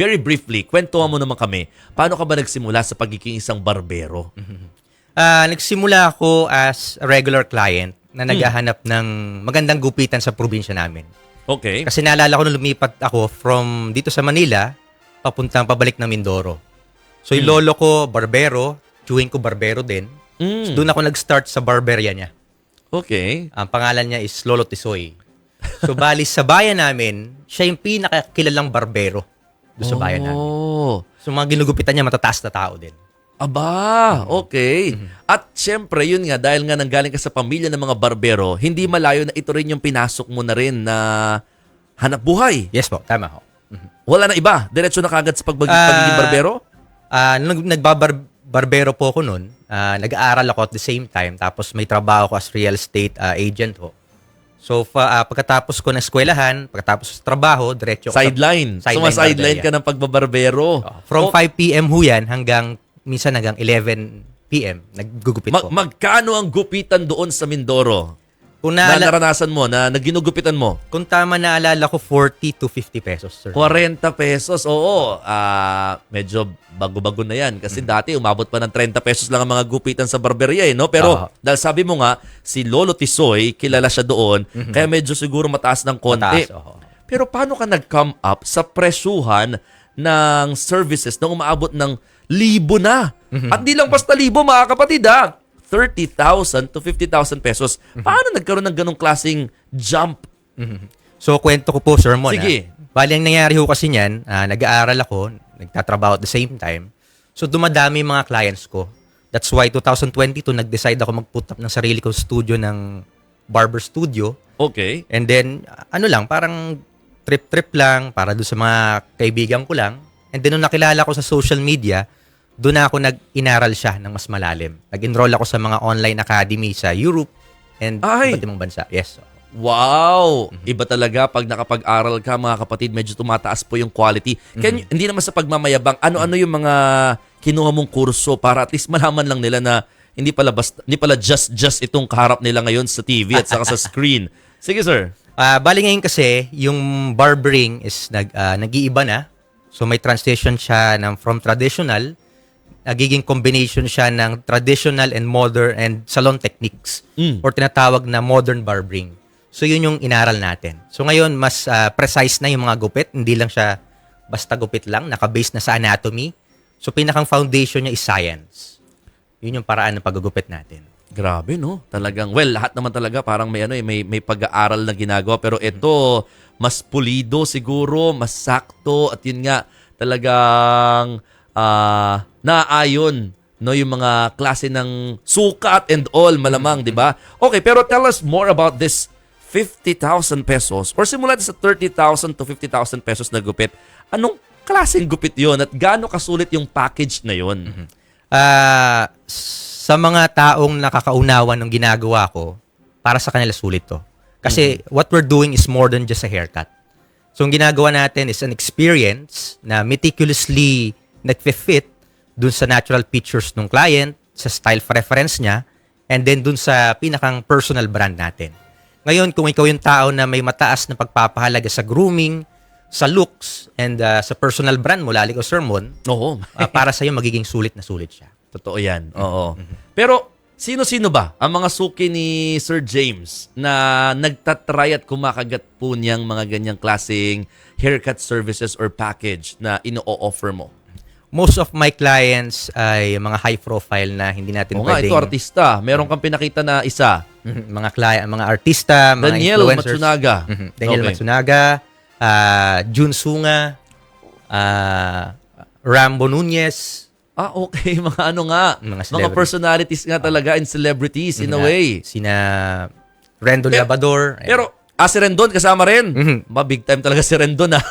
very briefly, kwentuhan mo naman kami, paano ka ba nagsimula sa pagiging isang barbero? Ah, nagsimula ako as a regular client na naghahanap ng magandang gupitan sa probinsya namin. Okay. Kasi naalala ko nung lumipat ako from dito sa Manila, papuntang pabalik ng Mindoro. So yung lolo ko, barbero, chewing ko barbero din. Mm. So doon ako nag-start sa barberya niya. Okay. Ang pangalan niya is Lolo Tisoy. So bali sa bayan namin, siya yung pinakakilalang barbero doon sa bayan namin. Oh. So mga ginugupitan niya matataas na tao din. Aba, okay. At syempre, yun nga, dahil nga nanggaling ka sa pamilya ng mga barbero, hindi malayo na ito rin yung pinasok mo na rin na hanap buhay. Yes po, tama ho. Wala na iba. Diretso na kagad sa pagbag- Ah, pagiging barbero? Ah, nung nagbabarbero po ako noon, ah, nag-aaral ako at the same time tapos may trabaho ko as real estate ah, agent ho. So fa, ah, pagkatapos ko ng eskwelahan, pagkatapos sa trabaho, diretso ko sa- Sideline. So, Sideline sideline barberya. ka ng pagbabarbero. Oh, From Oh, 5 p.m. ho yan hanggang minsan hanggang 11 p.m. Naggugupit mag- po. magkano ang gupitan doon sa Mindoro? Kung, Na naala- naranasan mo, na naginugupitan mo? kung tama naalala ko, 40 to 50 pesos, sir. 40 pesos. Oo, ah medyo bago-bago na yan. Kasi dati umabot pa ng 30 pesos lang ang mga gupitan sa barberia eh, no? Pero Oo. dahil sabi mo nga, si Lolo Tisoy, kilala siya doon, kaya medyo siguro mataas ng konti. Mataas, oo. Pero paano ka nag-come up sa presyuhan ng services na umaabot ng libo na? At di lang basta libo, mga kapatid, ha? 30,000 to 50,000 pesos. Paano nagkaroon ng ganong klaseng jump? So, kwento ko po, sermon. Sige. ah. Bali, ang nangyari ho kasi niyan, ah, nag-aaral ako, nagtatrabaho at the same time. So, dumadami mga clients ko. That's why 2022, nag-decide ako mag-put up ng sarili kong studio ng barber studio. Okay. And then, ano lang, parang trip-trip lang para doon sa mga kaibigan ko lang. And then, nung nakilala ko sa social media, doon ako nag-inaral siya ng mas malalim. Nag-enroll ako sa mga online academy sa Europe and Ay! iba't ibang bansa. Yes. Wow! Iba talaga pag nakapag-aral ka mga kapatid, medyo tumataas po yung quality. Can you- hindi naman sa pagmamayabang, ano-ano yung mga kinuha mong kurso para at least malaman lang nila na hindi pala basta, hindi pala just just itong kaharap nila ngayon sa TV at saka sa screen. Sige sir. Ah, bali ngayon kasi, yung barbering is nag, ah, nag-iiba na. So may transition siya ng from traditional, nagiging combination siya ng traditional and modern and salon techniques Mm. or tinatawag na modern barbering. So yun yung inaral natin. So ngayon, mas ah, precise na yung mga gupit. Hindi lang siya basta gupit lang, nakabase na sa anatomy. So pinakang foundation niya is science. Yun yung paraan ng paggugupit natin. Grabe no. Talagang well, lahat naman talaga parang may ano eh, may may pag-aaral na ginagawa pero ito mas pulido siguro, mas sakto at yun nga talagang ah naayon no yung mga klase ng sukat and all malamang, di ba? Okay, pero tell us more about this 50,000 pesos or simula sa 30,000 to 50,000 pesos na gupit. Anong klaseng gupit yon at gaano kasulit yung package na yon? Ah, sa mga taong nakakaunawa ng ginagawa ko, para sa kanila sulit to. Kasi what we're doing is more than just a haircut. So, ang ginagawa natin is an experience na meticulously nagfe-fit dun sa natural features ng client, sa style preference niya, and then dun sa pinakang personal brand natin. Ngayon, kung ikaw yung tao na may mataas na pagpapahalaga sa grooming, sa looks, and ah, sa personal brand mo, lali ko sermon, Oo. Ah, para sa'yo magiging sulit na sulit siya. Totoo yan. Oo. Pero sino-sino ba ang mga suki ni Sir James na nagtatry at kumakagat po niyang mga ganyang klaseng haircut services or package na ino-offer mo? Most of my clients ay mga high profile na hindi natin Oo nga, ito artista. Meron kang pinakita na isa. Mhm, mga client, mga artista, mga Daniel influencers. Matsunaga. Mhm, Daniel Okay. Matsunaga, ah, Jun Sunga, ah, Rambo Nunez, Ah, okay. Mga ano nga. Mga Mga, personalities nga talaga and celebrities in a way. Sina Rendo Pero- Labador. ayan. Pero, ah, si Rendon kasama rin. Mhm. Ba, big time talaga si Rendon, ah.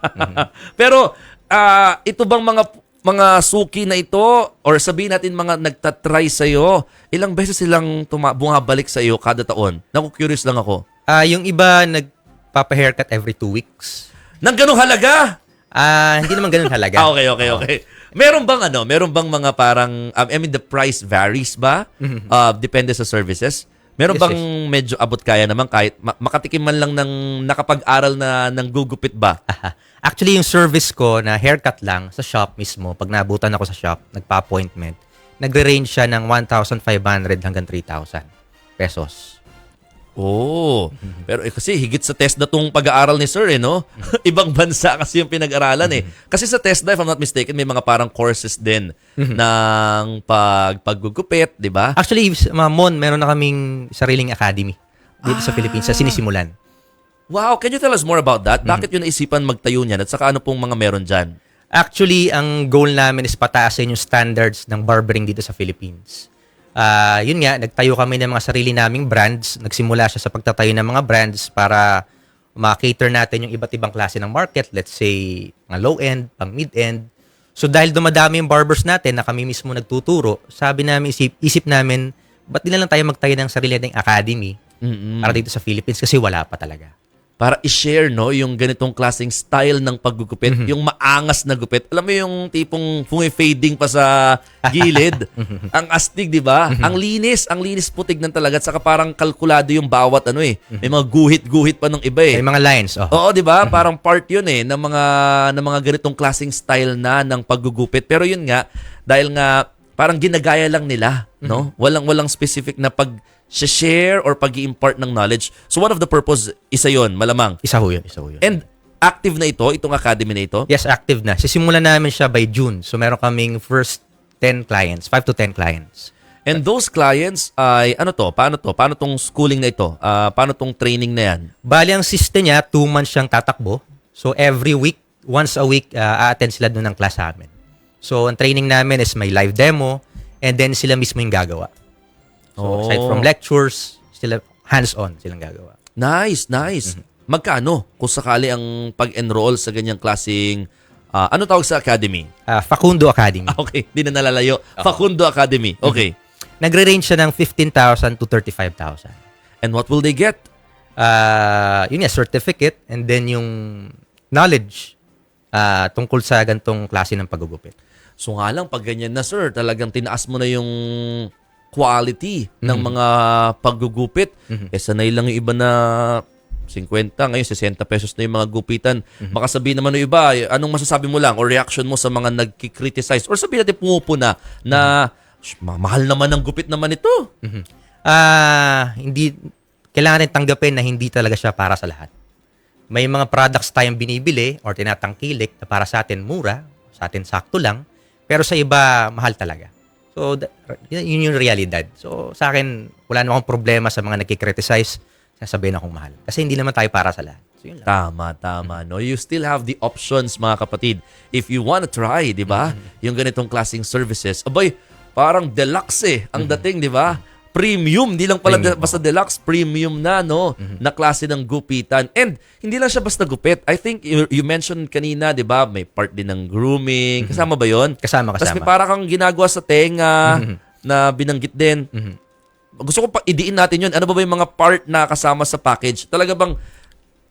Pero, ah, ito bang mga mga suki na ito or sabihin natin mga nagtatry sa'yo, ilang beses silang tuma- bumabalik sa iyo kada taon? Naku-curious lang ako. Ah, yung iba nagpapa-haircut every two weeks. Nang ganong halaga? Ah, hindi naman ganun halaga. Ah, okay, okay, okay. Meron bang ano, meron bang mga parang, um, I mean, the price varies ba? Uh, depende sa services? Meron Yes, bang medyo abot kaya naman kahit ma- makatikim man lang ng nakapag-aral na ng gugupit ba? Actually, yung service ko na haircut lang sa shop mismo, pag nabutan ako sa shop, nagpa-appointment, nagre-range siya ng 1,500 hanggang 3,000 pesos. Oo. Pero eh, kasi higit sa test na tong pag-aaral ni Sir eh, no? Ibang bansa kasi yung pinag-aralan eh. Kasi sa TESDA, if I'm not mistaken, may mga parang courses din ng pag paggugupit, di ba? Actually, mga Mon, meron na kaming sariling academy dito sa Philippines, sa sinisimulan. Wow, can you tell us more about that? Bakit yun naisipan magtayo niyan at saka ano pong mga meron dyan? Actually, ang goal namin is pataasin yung standards ng barbering dito sa Philippines. Ah, yun nga, nagtayo kami ng mga sarili naming brands. Nagsimula siya sa pagtatayo ng mga brands para ma-cater natin yung iba't ibang klase ng market. Let's say, mga low-end, pang mid-end. So dahil dumadami yung barbers natin na kami mismo nagtuturo, sabi namin, isip, isip namin, ba't di na lang tayo magtayo ng sarili nating academy Mm-mm. para dito sa Philippines kasi wala pa talaga. Para i-share no yung ganitong klaseng style ng paggugupit, yung maangas na gupit. Alam mo yung tipong fumi-fading pa sa gilid. ang astig, 'di ba? Ang linis, ang linis putig ng talaga at saka parang kalkulado yung bawat ano eh. May mga guhit-guhit pa nung iba eh. May mga lines, oh. Oo, 'di ba? Parang part 'yun eh ng mga ng mga ganitong klaseng style na ng paggugupit. Pero 'yun nga, dahil nga parang ginagaya lang nila, no? Walang walang specific na pag share or pag impart ng knowledge. So one of the purpose isa 'yon, malamang. Isa ho yun, isa ho yun. And active na ito, itong academy na ito. Yes, active na. Sisimulan namin siya by June. So meron kaming first 10 clients, 5 to 10 clients. And those clients ay ano to? Paano to? Paano tong schooling na ito? Ah, paano tong training na 'yan? Bali ang system niya, 2 months siyang tatakbo. So every week, once a week, uh, a-attend sila doon ng class sa amin. So ang training namin is may live demo and then sila mismo yung gagawa. So aside Oh. from lectures, sila hands-on silang gagawa. Nice, nice. Magkano kung sakali ang pag-enroll sa ganyang klaseng ah, ano tawag sa academy? Uh, Facundo Academy. Ah, okay, hindi na nalalayo. Facundo Academy. Okay. Nagre-range siya ng 15,000 to 35,000. And what will they get? uh, yun nga, certificate and then yung knowledge uh, tungkol sa gantong klase ng paggugupit. So nga lang, pag ganyan na sir, talagang tinaas mo na yung quality ng mga paggugupit. Eh sanay lang yung iba na 50, ngayon 60 pesos na yung mga gupitan. Baka sabihin naman ng iba, eh, anong masasabi mo lang or reaction mo sa mga nagki-criticize or sabihin natin pumupuna na "Sh, ma- mahal naman ang gupit naman ito. Ah, hindi kailangan rin tanggapin na hindi talaga siya para sa lahat. May mga products tayong binibili or tinatangkilik na para sa atin mura, sa atin sakto lang, pero sa iba mahal talaga. So, yun yung realidad. So, sa akin, wala namang problema sa mga nagkikriticize, sasabihin akong mahal. Kasi hindi naman tayo para sa lahat. So, yun lang. Tama, tama. No? You still have the options, mga kapatid. If you want to try, di ba? Yung ganitong klaseng services. Aboy, parang deluxe eh. Ang dating, di ba? Premium, di lang pala de- basta deluxe, premium na, no? Na klase ng gupitan. And hindi lang siya basta gupit. I think you, you mentioned kanina, di ba? May part din ng grooming. Kasama ba yon? Kasama, kasama. may parang kang ginagawa sa tenga na binanggit din. Gusto ko pa idiin natin yun. Ano ba ba yung mga part na kasama sa package? Talaga bang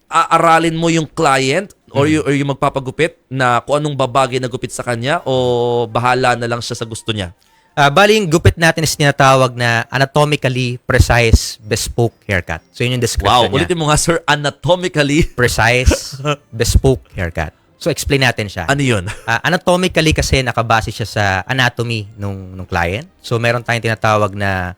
aaralin mo yung client or, yung, or yung magpapagupit na kung anong babagay na gupit sa kanya o bahala na lang siya sa gusto niya? Ah, bali, yung gupit natin is tinatawag na anatomically precise bespoke haircut. So, yun yung Wow, description niya. ulitin mo nga sir, anatomically. Precise bespoke haircut. So, explain natin siya. Ano yun? Ah, anatomically kasi nakabase siya sa anatomy nung, nung client. So, meron tayong tinatawag na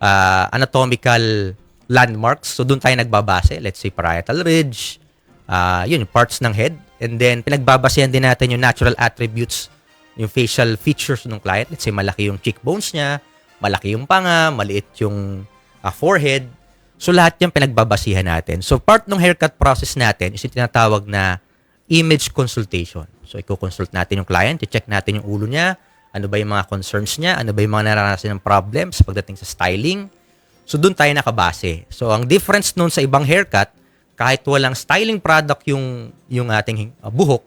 ah, anatomical landmarks. So, doon tayo nagbabase. Let's say parietal ridge, ah, yun, parts ng head. And then, pinagbabasehan din natin yung natural attributes, yung facial features ng client. Let's say, malaki yung cheekbones niya, malaki yung panga, maliit yung ah, forehead. So, lahat yan pinagbabasihan natin. So, part ng haircut process natin is yung tinatawag na image consultation. So, i-consult natin yung client, i-check natin yung ulo niya, ano ba yung mga concerns niya, ano ba yung mga naranasan ng problems pagdating sa styling. So, doon tayo nakabase. So, ang difference nun sa ibang haircut, kahit walang styling product yung, yung ating uh, buhok,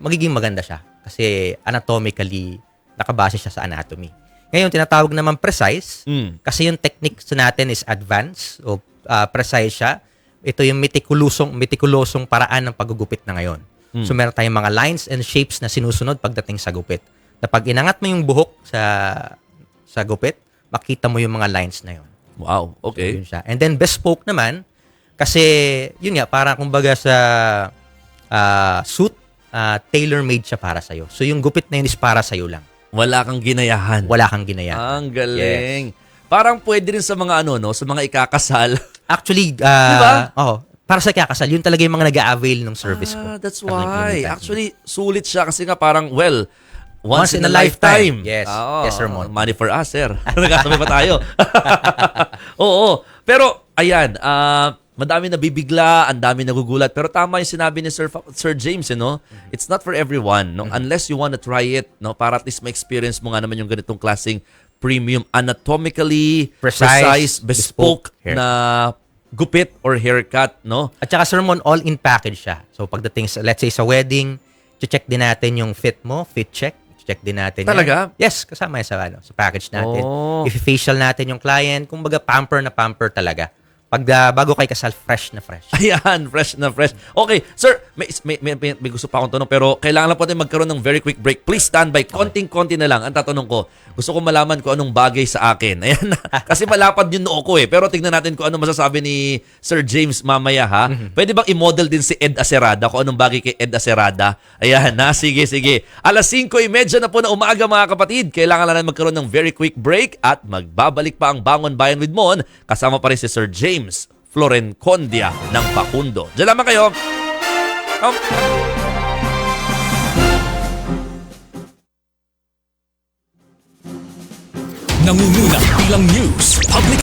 magiging maganda siya. Kasi anatomically, nakabase siya sa anatomy. Ngayon, tinatawag naman precise, Mm. kasi yung technique natin is advanced o uh, precise siya. Ito yung metikulosong, metikulosong paraan ng paggugupit na ngayon. So meron tayong mga lines and shapes na sinusunod pagdating sa gupit. Na pag inangat mo yung buhok sa sa gupit, makita mo yung mga lines na yon. Wow, okay. Yun siya. And then bespoke naman, kasi yun nga, para kumbaga sa ah, suit, ah, tailor-made siya para sa'yo. So yung gupit na yun is para sa'yo lang. Wala kang ginayahan. Wala kang ginaya. Ang galing. Parang pwede rin sa mga ano, no? Sa mga ikakasal. Actually, ah, Di ba? oh, para sa kakasal, yun talaga yung mga nag-a-avail ng service ko. Ah, that's Ang why. Actually, sulit siya kasi nga parang, well, once, Once in, in a a lifetime. lifetime. Yes. Oo. Yes, Sir Mon. Money for us, sir. Nagkasabay pa tayo. Oo. Pero, ayan, ah, madami nabibigla, ang dami nagugulat. Pero tama yung sinabi ni Sir, Sir James, you know? It's not for everyone, no? Unless you want to try it, no? Para at least ma-experience mo nga naman yung ganitong klaseng premium, anatomically precise, Precise, bespoke, bespoke na gupit or haircut, no? At saka sermon, all-in package siya. So pagdating sa, let's say sa wedding, check din natin yung fit mo, fit check. Check din natin. yan. Talaga? Yes, kasama yan sa, ano, sa package natin. Oh. If facial natin yung client, kumbaga pamper na pamper talaga. Pag ah, bago kay kasal, fresh na fresh. Ayan, fresh na fresh. Okay, sir, may, may, may, may, gusto pa akong tanong pero kailangan lang po natin magkaroon ng very quick break. Please stand by. Konting-konti na lang ang tatanong ko. Gusto ko malaman kung anong bagay sa akin. Ayan. Kasi malapad yung noo ko eh. Pero tignan natin kung ano masasabi ni Sir James mamaya ha. Pwede bang i-model din si Ed Acerada kung anong bagay kay Ed Acerada? Ayan na. Sige, sige. Alas 5.30 na po na umaga mga kapatid. Kailangan lang magkaroon ng very quick break at magbabalik pa ang Bangon Bayan with Mon. Kasama pa rin si Sir James Florencondia ng Pakundo. Diyan lamang kayo. Um, Nangunguna bilang news, public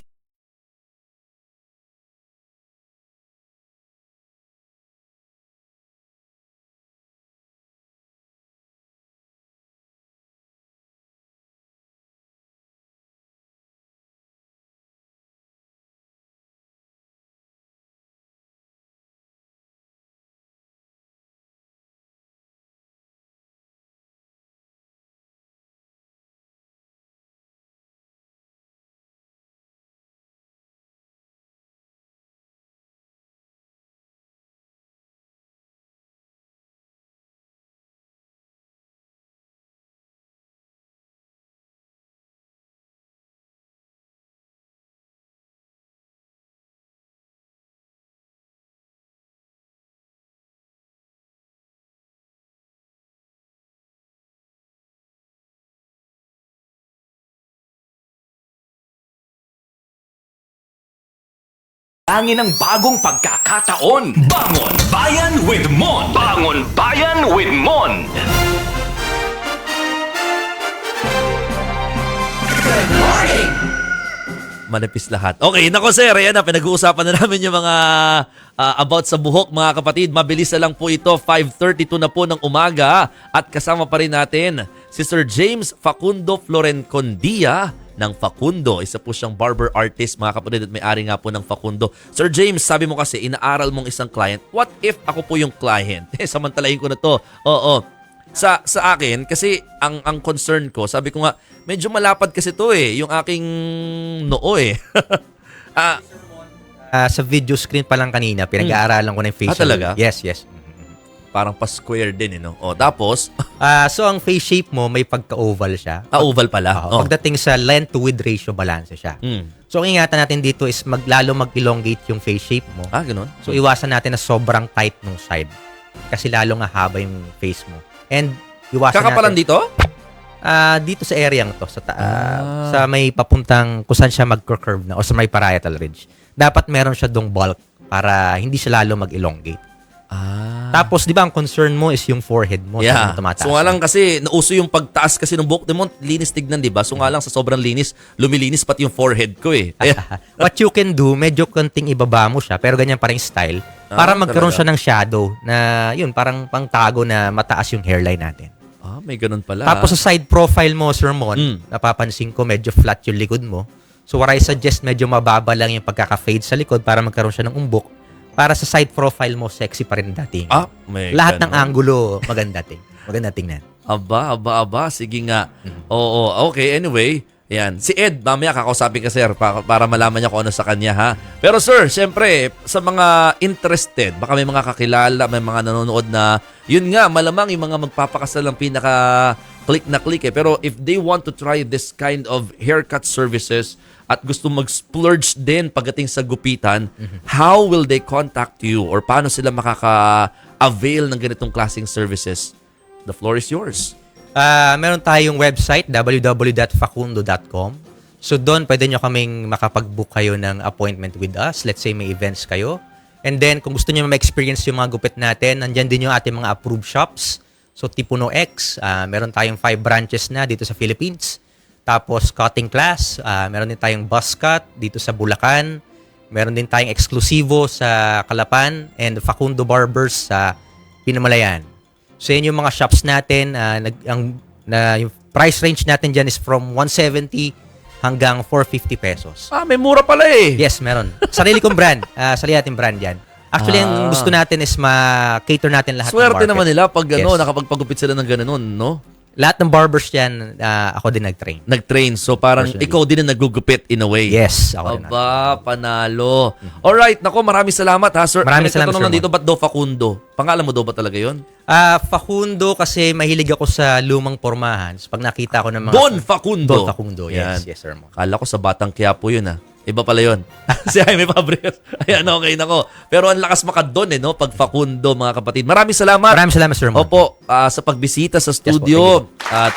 Angin ng bagong pagkakataon. Bangon Bayan with Mon. Bangon Bayan with Mon. manipis lahat. Okay, nako sir, ayan na, pinag-uusapan na namin yung mga ah, about sa buhok mga kapatid. Mabilis na lang po ito, 5.32 na po ng umaga. At kasama pa rin natin si Sir James Facundo Florencondia ng Facundo. Isa po siyang barber artist mga kapatid at may-ari nga po ng Facundo. Sir James, sabi mo kasi, inaaral mong isang client. What if ako po yung client? Eh, samantalahin ko na to. Oo, sa sa akin kasi ang ang concern ko, sabi ko nga medyo malapad kasi to eh, yung aking noo eh. ah, Ah, sa video screen pa lang kanina, pinag-aaralan ko na yung facial. Ah, talaga? Yes, yes. Parang pa-square din eh, no? O, tapos, Ah, so ang face shape mo may pagka-oval siya. ah, oval pala. Ah, Oh. Pagdating sa length to width ratio balance siya. Mm. So ang ingatan natin dito is maglalo mag-elongate yung face shape mo. Ah, ganun? So iwasan natin na sobrang tight nung side. Kasi lalo nga haba yung face mo. And iwasan Kakapalan natin. dito? Ah, dito sa area to sa ta- Ah. sa may papuntang kung saan siya mag-curve na o sa may parietal ridge. Dapat meron siya dong bulk para hindi siya lalo mag-elongate. Ah. Tapos, di ba, ang concern mo is yung forehead mo. Yeah. saan tumataas So nga lang kasi nauso yung pagtaas kasi ng buhok. Mo, linis tignan, di ba? So nga lang sa sobrang linis, lumilinis pati yung forehead ko eh. What you can do, medyo konting ibaba mo siya, pero ganyan pa rin style, Ah, para magkaroon talaga? siya ng shadow na, yun, parang pangtago na mataas yung hairline natin. ah, may ganun pala. Tapos sa side profile mo, Sir Mon, Mm. napapansin ko medyo flat yung likod mo. So what I suggest, medyo mababa lang yung pagkaka-fade sa likod para magkaroon siya ng umbok. Para sa side profile mo, sexy pa rin dating. ah, may Lahat ng ganun. angulo, maganda ting. Maganda tingnan. Aba, aba, aba. Sige nga. Mm-hmm. Oo, okay. Anyway, Ayan. Si Ed, mamaya kakausapin ka, sir, para, para malaman niya kung ano sa kanya, ha? Pero, sir, syempre, sa mga interested, baka may mga kakilala, may mga nanonood na, yun nga, malamang yung mga magpapakasal ang pinaka click na click eh. Pero if they want to try this kind of haircut services at gusto mag-splurge din pagdating sa gupitan, how will they contact you? Or paano sila makaka-avail ng ganitong klaseng services? The floor is yours. Ah, meron tayong website www.facundo.com. So doon pwede nyo kaming makapag-book kayo ng appointment with us. Let's say may events kayo. And then kung gusto niyo ma-experience yung mga gupit natin, nandiyan din yung ating mga approved shops. So Tipuno X, ah, meron tayong five branches na dito sa Philippines. Tapos cutting class, ah, meron din tayong bus cut dito sa Bulacan. Meron din tayong eksklusibo sa Kalapan and Facundo Barbers sa Pinamalayan. So yun yung mga shops natin, ah, nag, ang, na, yung price range natin dyan is from 170 hanggang 450 pesos. Ah, may mura pala eh. Yes, meron. Sarili kong brand. Uh, sarili natin brand yan. Actually, ang Ah. gusto natin is ma-cater natin lahat ng Swerte market. naman nila pag ano, Yes. nakapagpagupit sila ng gano'n, no? Lahat ng barbers yan, ah, ako din nag-train. Nag-train. So parang ikaw din ang nagugupit in a way. Yes, ako din. Aba, panalo. Alright, nako maraming salamat ha, sir. Maraming salamat, Sir dito, ba't daw Facundo? Pangalan mo daw ba talaga yon? Ah, Facundo kasi mahilig ako sa lumang pormahan. So, pag nakita ko ng mga... Don Facundo. Don Facundo, Yan. yes. Yes, sir. Mo. Kala ko sa Batang Quiapo yun ha. Iba pala yun. si Jaime Fabregas. Ayan, okay nako. Pero ang lakas makadon eh, no? Pag Facundo, mga kapatid. Maraming salamat. Maraming salamat, sir. Mo. Opo, ah, sa pagbisita sa po, studio. At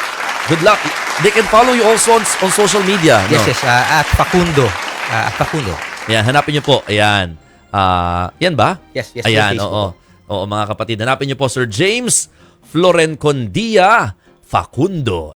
good luck. They can follow you also on, on social media. Yes, no? yes. ah, at Facundo. Ah, at Facundo. Ayan, hanapin niyo po. Ayan. Ah, yan ba? Yes, yes, Ayan, yes, oo. Oo, mga kapatid. Hanapin niyo po Sir James Florencondia Facundo.